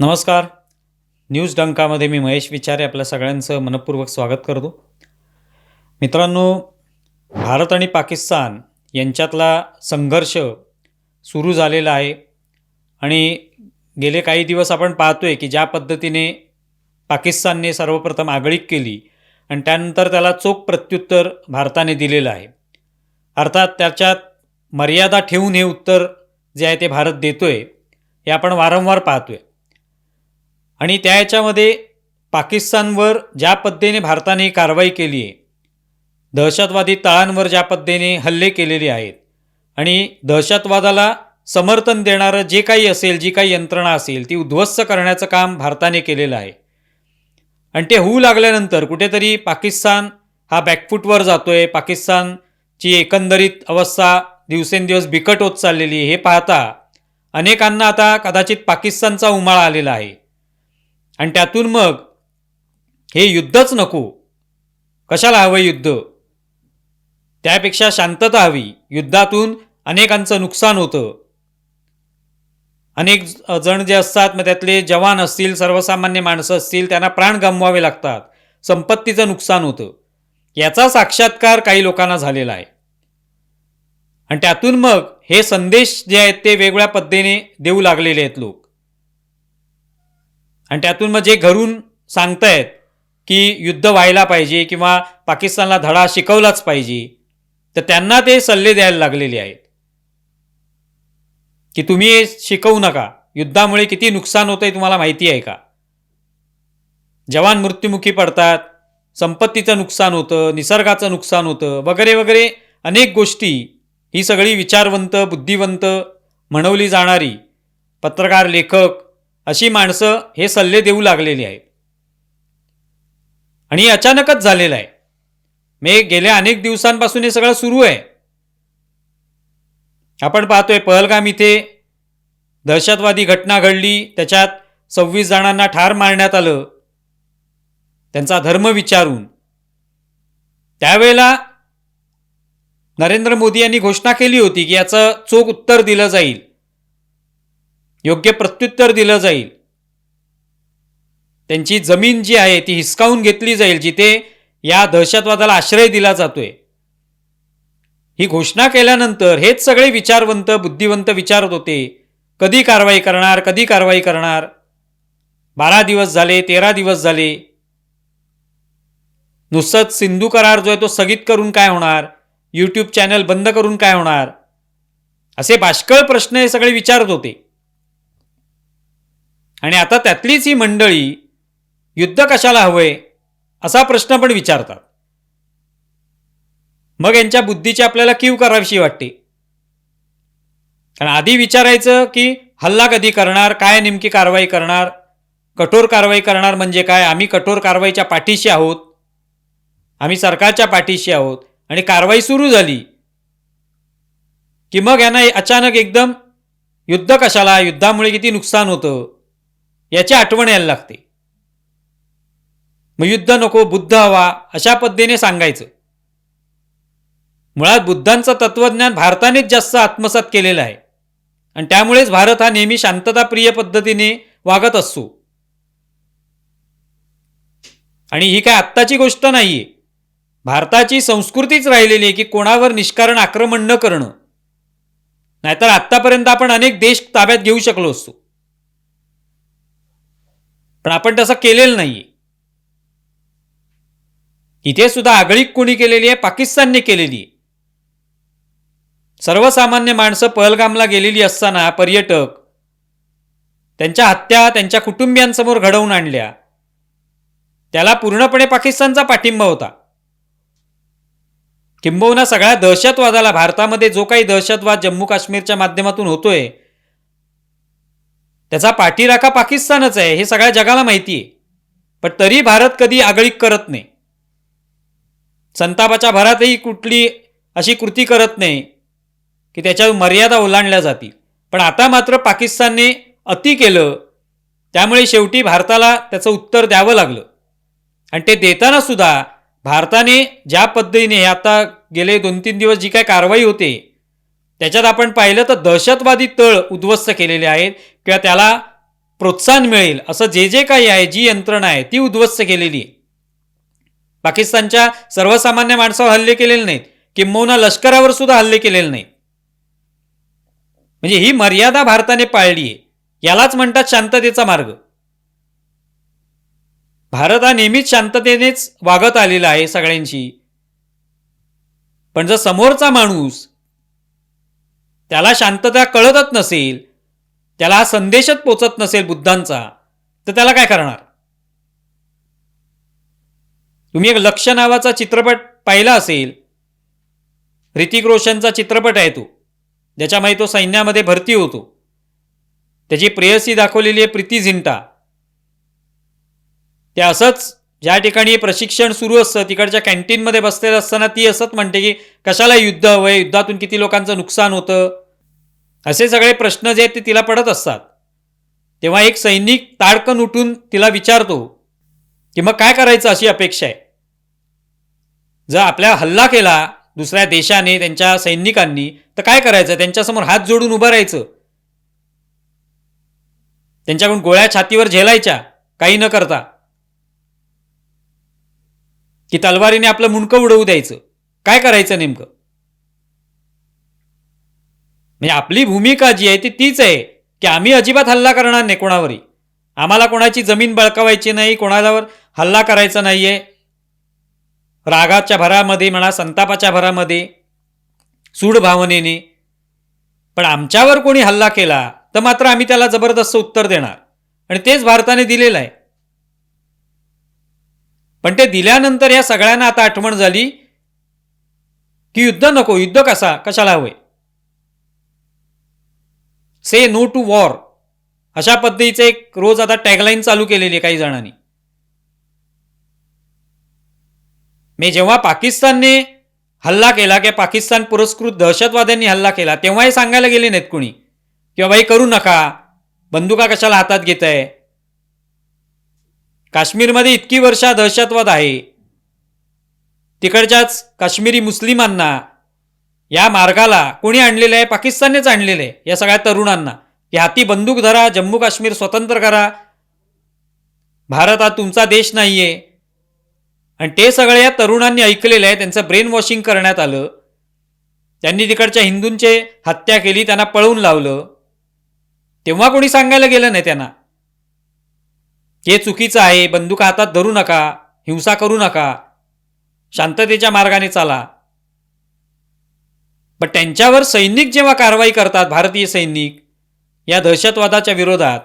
नमस्कार. न्यूज डंकामध्ये मी महेश विचारे आपल्या सगळ्यांचं मनपूर्वक स्वागत करतो. मित्रांनो भारत आणि पाकिस्तान यांच्यातला संघर्ष सुरू झालेला आहे आणि गेले काही दिवस आपण पाहतो आहे की ज्या पद्धतीने पाकिस्तानने सर्वप्रथम आगळीक केली आणि त्यानंतर त्याला चोख प्रत्युत्तर भारताने दिलेलं आहे. अर्थात त्याच्यात मर्यादा ठेवून हे उत्तर जे आहे ते भारत देतो आहे हे आपण वारंवार पाहतो आहे आणि त्या याच्यामध्ये पाकिस्तानवर ज्या पद्धतीने भारताने कारवाई केली आहे दहशतवादी तळांवर ज्या पद्धतीने हल्ले केलेले आहेत आणि दहशतवादाला समर्थन देणारं जे काही असेल जी काही यंत्रणा असेल ती उद्ध्वस्त करण्याचं काम भारताने केलेलं आहे. आणि ते होऊ लागल्यानंतर कुठेतरी पाकिस्तान हा बॅकफूटवर जातो आहे पाकिस्तानची एकंदरीत अवस्था दिवसेंदिवस बिकट होत चाललेली हे पाहता अनेकांना आता कदाचित पाकिस्तानचा उमाळा आलेला आहे. आणि त्यातून मग हे युद्धच नको. कशाला हवं युद्ध? त्यापेक्षा शांतता हवी. युद्धातून अनेकांचं नुकसान होतं. अनेक जण जे असतात मग त्यातले जवान असतील सर्वसामान्य माणसं असतील त्यांना प्राण गमवावे लागतात. संपत्तीचं नुकसान होतं. याचा साक्षात्कार काही लोकांना झालेला आहे. आणि त्यातून मग हे संदेश जे आहेत ते वेगवेगळ्या पद्धतीने देऊ लागलेले आहेत लोक. आणि त्यातून मग जे घरून सांगतायत की युद्ध व्हायला पाहिजे किंवा पाकिस्तानला धडा शिकवलाच पाहिजे तर त्यांना ते सल्ले द्यायला लागलेले आहेत. की तुम्ही शिकवू नका. युद्धामुळे किती नुकसान होतंय तुम्हाला माहिती आहे का? जवान मृत्युमुखी पडतात संपत्तीचं नुकसान होतं निसर्गाचं नुकसान होतं वगैरे वगैरे अनेक गोष्टी ही सगळी विचारवंत बुद्धिवंत म्हणवली जाणारी पत्रकार लेखक अशी माणसं हे सल्ले देऊ लागलेली आहेत. आणि अचानकच झालेलं आहे. मे गेल्या अनेक दिवसांपासून हे सगळं सुरू आहे. आपण पाहतोय पहलगाम इथे दहशतवादी घटना घडली. त्याच्यात सव्वीस जणांना ठार मारण्यात आलं. त्यांचा धर्म विचारून. त्यावेळेला नरेंद्र मोदी यांनी घोषणा केली होती की याचं चोख उत्तर दिलं जाईल. योग्य प्रत्युत्तर दिलं जाईल. त्यांची जमीन जी आहे ती हिसकावून घेतली जाईल जिथे या दहशतवादाला आश्रय दिला जातोय. ही घोषणा केल्यानंतर हेच सगळे विचारवंत बुद्धिवंत विचारत होते. कधी कारवाई करणार कधी कारवाई करणार? बारा दिवस झाले तेरा दिवस झाले. नुसतंच सिंधू करार जो आहे तो स्थगित करून काय होणार? यूट्यूब चॅनल बंद करून काय होणार? असे बाष्कळ प्रश्न हे सगळे विचारत होते. आणि आता त्यातलीच ही मंडळी युद्ध कशाला हवंय असा प्रश्न पण विचारतात. मग यांच्या बुद्धीची आपल्याला कीव करावीशी वाटते. कारण आधी विचारायचं की हल्ला कधी करणार काय नेमकी कारवाई करणार कठोर कारवाई करणार म्हणजे काय? आम्ही कठोर कारवाईच्या पाठीशी आहोत. आम्ही सरकारच्या पाठीशी आहोत. आणि कारवाई सुरू झाली की मग यांना अचानक एकदम युद्ध कशाला? युद्धामुळे किती नुकसान होतं? याची आठवण यायला लागते. मग युद्ध नको बुद्ध हवा अशा पद्धतीने सांगायचं. मुळात बुद्धांचं तत्वज्ञान भारतानेच जास्त आत्मसात केलेलं आहे. आणि त्यामुळेच भारत हा नेहमी शांतताप्रिय पद्धतीने वागत असतो. आणि ही काय आत्ताची गोष्ट नाही आहे भारताची संस्कृतीच राहिलेली आहे की कोणावर निष्कारण आक्रमण न करणं. नाहीतर आत्तापर्यंत आपण अनेक देश ताब्यात घेऊ शकलो असतो. पण आपण तसं केलेलं नाहीये. इथे सुद्धा आगळीक कोणी केलेली आहे? पाकिस्तानने केलेली आहे. सर्वसामान्य माणसं पहलगामला गेलेली असताना पर्यटक त्यांच्या हत्या त्यांच्या कुटुंबियांसमोर घडवून आणल्या. त्याला पूर्णपणे पाकिस्तानचा पाठिंबा होता. किंबहुना सगळ्या दहशतवादाला भारतामध्ये जो काही दहशतवाद जम्मू काश्मीरच्या माध्यमातून होतोय त्याचा पाठीराखा पाकिस्तानच आहे हे सगळ्या जगाला माहिती आहे. पण तरी भारत कधी आगळीक करत नाही. संतापाच्या भरातही कुठली अशी कृती करत नाही की त्याच्या मर्यादा ओलांडल्या जातील. पण आता मात्र पाकिस्तानने अति केलं त्यामुळे शेवटी भारताला त्याचं उत्तर द्यावं लागलं. आणि ते देताना सुद्धा भारताने ज्या पद्धतीने आता गेले दोन तीन दिवस जी काय कारवाई होते त्याच्यात आपण पाहिलं तर दहशतवादी तळ उद्ध्वस्त केलेले आहेत किंवा त्याला प्रोत्साहन मिळेल असं जे जे काही आहे जी यंत्रणा आहे ती उद्ध्वस्त केलेली आहे. पाकिस्तानच्या सर्वसामान्य माणसावर हल्ले केलेले नाहीत किंबहुना लष्करावर सुद्धा हल्ले केलेले नाहीत. म्हणजे ही मर्यादा भारताने पाळली आहे. यालाच म्हणतात शांततेचा मार्ग. भारत हा नेहमीच शांततेनेच वागत आलेला आहे सगळ्यांशी. पण जर समोरचा माणूस त्याला शांतता कळतच नसेल त्याला हा संदेशच पोचत नसेल बुद्धांचा तर त्याला काय करणार? तुम्ही एक लक्ष नावाचा चित्रपट पाहिला असेल. ऋतिक रोशनचा चित्रपट आहे तो ज्याच्यामध्ये तो सैन्यामध्ये भरती होतो. त्याची प्रेयसी दाखवलेली आहे प्रीती झिंटा. ते असंच ज्या ठिकाणी प्रशिक्षण सुरू असतं तिकडच्या कॅन्टीनमध्ये बसलेलं असताना ती असंच म्हणते की कशाला युद्ध हवंय? युद्धातून किती लोकांचं नुकसान होतं? असे सगळे प्रश्न जे आहेत ते तिला पडत असतात. तेव्हा एक सैनिक ताडकन उठून तिला विचारतो की मग काय करायचं अशी अपेक्षा आहे? जर आपल्या हल्ला केला दुसऱ्या देशाने त्यांच्या सैनिकांनी तर काय करायचं? त्यांच्यासमोर हात जोडून उभं राहायचं. त्यांच्याकडून गोळ्या छातीवर झेलायच्या काही न करता. की तलवारीने आपलं मुंडकं उडवू द्यायचं. काय करायचं नेमकं? म्हणजे आपली भूमिका जी आहे ती तीच आहे की आम्ही अजिबात हल्ला करणार नाही कोणावरही. आम्हाला कोणाची जमीन बळकावायची नाही कोणावर हल्ला करायचा नाहीये. रागाच्या भरामध्ये म्हणा संतापाच्या भरामध्ये सूड भावनेने. पण आमच्यावर कोणी हल्ला केला तर मात्र आम्ही त्याला जबरदस्त उत्तर देणार. आणि तेच भारताने दिलेलं आहे. पण ते दिल्यानंतर या सगळ्यांना आता आठवण झाली की युद्ध नको युद्ध कसा कशाला हवंय से नो टू वॉर अशा पद्धतीचे एक रोज आता टॅगलाईन चालू केलेली आहे काही जणांनी. मी जेव्हा पाकिस्तानने हल्ला केला किंवा पाकिस्तान पुरस्कृत दहशतवाद्यांनी हल्ला केला तेव्हाही सांगायला गेले नाहीत कुणी. किंवा बाई करू नका. बंदुका कशाला हातात घेत आहे काश्मीरमध्ये इतकी वर्षा दहशतवाद आहे. तिकडच्याच काश्मीरी मुस्लिमांना या मार्गाला कोणी आणलेलं आहे? पाकिस्ताननेच आणलेलं आहे या सगळ्या तरुणांना. की हाती बंदूक धरा जम्मू काश्मीर स्वतंत्र करा. भारत हा तुमचा देश नाही आहे आणि ते सगळे या तरुणांनी ऐकलेलं आहे त्यांचं ब्रेन वॉशिंग करण्यात आलं. त्यांनी तिकडच्या हिंदूंचे हत्या केली त्यांना पळवून लावलं. तेव्हा कोणी सांगायला गेलं नाही त्यांना. हे चुकीचं आहे बंदुका हातात धरू नका हिंसा करू नका. शांततेच्या मार्गाने चाला. पण त्यांच्यावर सैनिक जेव्हा कारवाई करतात भारतीय सैनिक या दहशतवादाच्या विरोधात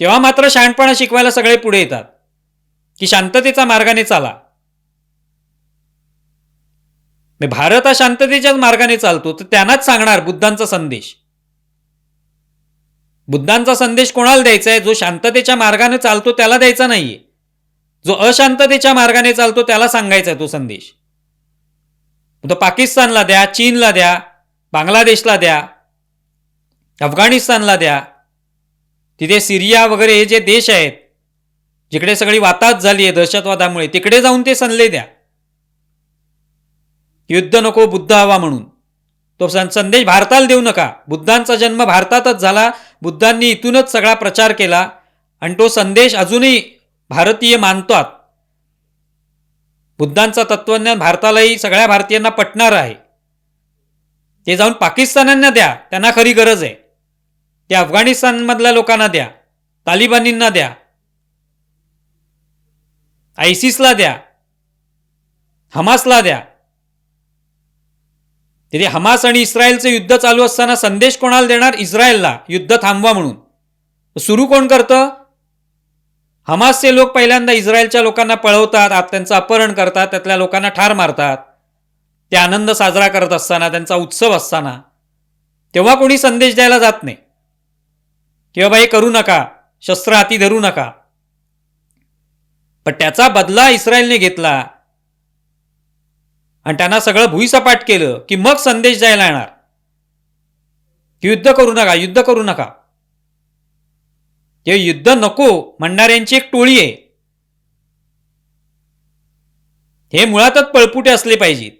तेव्हा मात्र शहाणपणा शिकवायला सगळे पुढे येतात की शांततेचा मार्गाने चाला. म्हणजे भारत हा शांततेच्याच मार्गाने चालतो तर त्यांनाच सांगणार बुद्धांचा संदेश. बुद्धांचा संदेश कोणाला द्यायचा आहे? जो शांततेच्या मार्गाने चालतो त्याला द्यायचा नाहीये. जो अशांततेच्या मार्गाने चालतो त्याला सांगायचा आहे तो संदेश. तो पाकिस्तानला द्या चीनला द्या बांगलादेशला द्या अफगाणिस्तानला द्या. तिथे सिरिया वगैरे हे जे देश आहेत जिकडे सगळी वाताच झाली आहे दहशतवादामुळे तिकडे जाऊन ते सल्ले द्या. युद्ध नको बुद्ध हवा म्हणून. तो सं- संदेश भारताला देऊ नका. बुद्धांचा जन्म भारतातच झाला बुद्धांनी इथूनच सगळा प्रचार केला आणि तो संदेश अजूनही भारतीय मानतात. बुद्धांचं तत्वज्ञान भारतालाही सगळ्या भारतीयांना पटणार आहे. ते जाऊन पाकिस्तानांना द्या त्यांना खरी गरज आहे. ते अफगाणिस्तानमधल्या लोकांना द्या तालिबानींना द्या आयसिसला द्या हमासला द्या. तिथे हमास आणि इस्रायलचं युद्ध चालू असताना संदेश कोणाला देणार? इस्रायलला युद्ध थांबवा म्हणून. सुरू कोण करतं? हमासचे लोक पहिल्यांदा इस्रायलच्या लोकांना पळवतात आत त्यांचं अपहरण करतात त्यातल्या लोकांना ठार मारतात. ते आनंद साजरा करत असताना त्यांचा उत्सव असताना. तेव्हा कोणी संदेश द्यायला जात नाही. किंवा बाई करू नका शस्त्र हाती धरू नका. पण त्याचा बदला इस्रायलने घेतला. आणि त्यांना सगळं भुईसपाट केलं की मग संदेश द्यायला येणार. की युद्ध करू नका युद्ध करू नका. ते युद्ध नको म्हणणाऱ्यांची एक टोळी आहे. हे मुळातच पळपुटे असले पाहिजेत.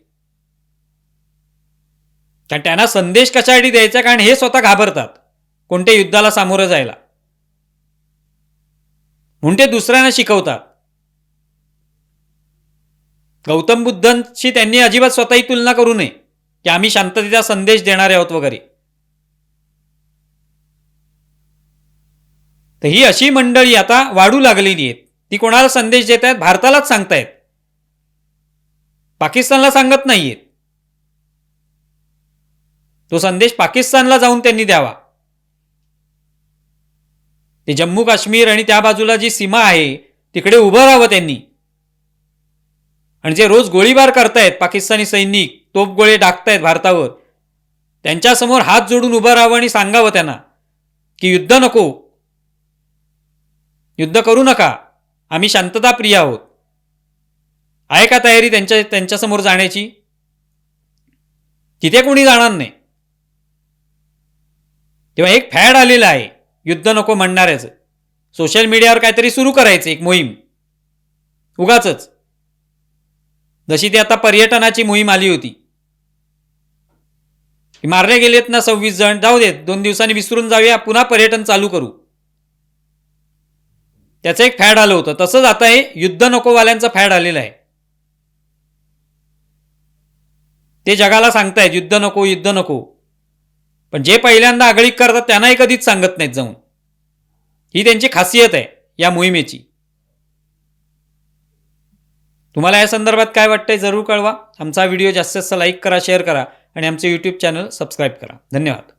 कारण त्यांना संदेश कशासाठी द्यायचा कारण हे स्वतः घाबरतात. कोणत्या युद्धाला सामोरं जायला. म्हणून ते दुसऱ्यांना शिकवतात. गौतम बुद्धांशी त्यांनी अजिबात स्वतःही तुलना करू नये. की आम्ही शांततेचा संदेश देणारे आहोत वगैरे. तर ही अशी मंडळी आता वाढू लागलेली आहेत. ती कोणाला संदेश देत आहेत? भारतालाच सांगतायत पाकिस्तानला सांगत नाहीयेत. तो संदेश पाकिस्तानला जाऊन त्यांनी द्यावा. ते जम्मू काश्मीर आणि त्या बाजूला जी सीमा आहे तिकडे उभं राहावं त्यांनी. आणि जे रोज गोळीबार करतायत पाकिस्तानी सैनिक तोफगोळे टाकतायत भारतावर त्यांच्यासमोर हात जोडून उभं राहावं आणि सांगावं त्यांना की युद्ध नको युद्ध करू नका. आम्ही शांतता प्रिय आहोत. आहे का तयारी त्यांच्या त्यांच्यासमोर जाण्याची? तिथे कोणी जाणार नाही. तेव्हा एक फॅड आलेला आहे. युद्ध नको म्हणणाऱ्याचं. सोशल मीडियावर काहीतरी सुरू करायचं एक मोहीम. उगाच जशी ती आता पर्यटनाची मोहीम आली होती. मारले गेलेत ना सव्वीस जण. जाऊ देत दोन दिवसांनी विसरून जाऊया पुन्हा पर्यटन चालू करू. त्याचं एक फॅड आलं होतं. तसंच आता हे युद्ध नकोवाल्यांचं फॅड आलेलं आहे. ते जगाला सांगतायत युद्ध नको युद्ध नको. पण जे पहिल्यांदा आगळीक करतात त्यांनाही कधीच सांगत नाहीत जाऊन. ही त्यांची खासियत आहे या मोहिमेची. तुम्हाला या संदर्भात काय वाटतंय जरूर कळवा. आमचा व्हिडिओ जास्तीत जास्त लाईक करा शेअर करा आणि आमचे यूट्यूब चॅनल सबस्क्राईब करा. धन्यवाद.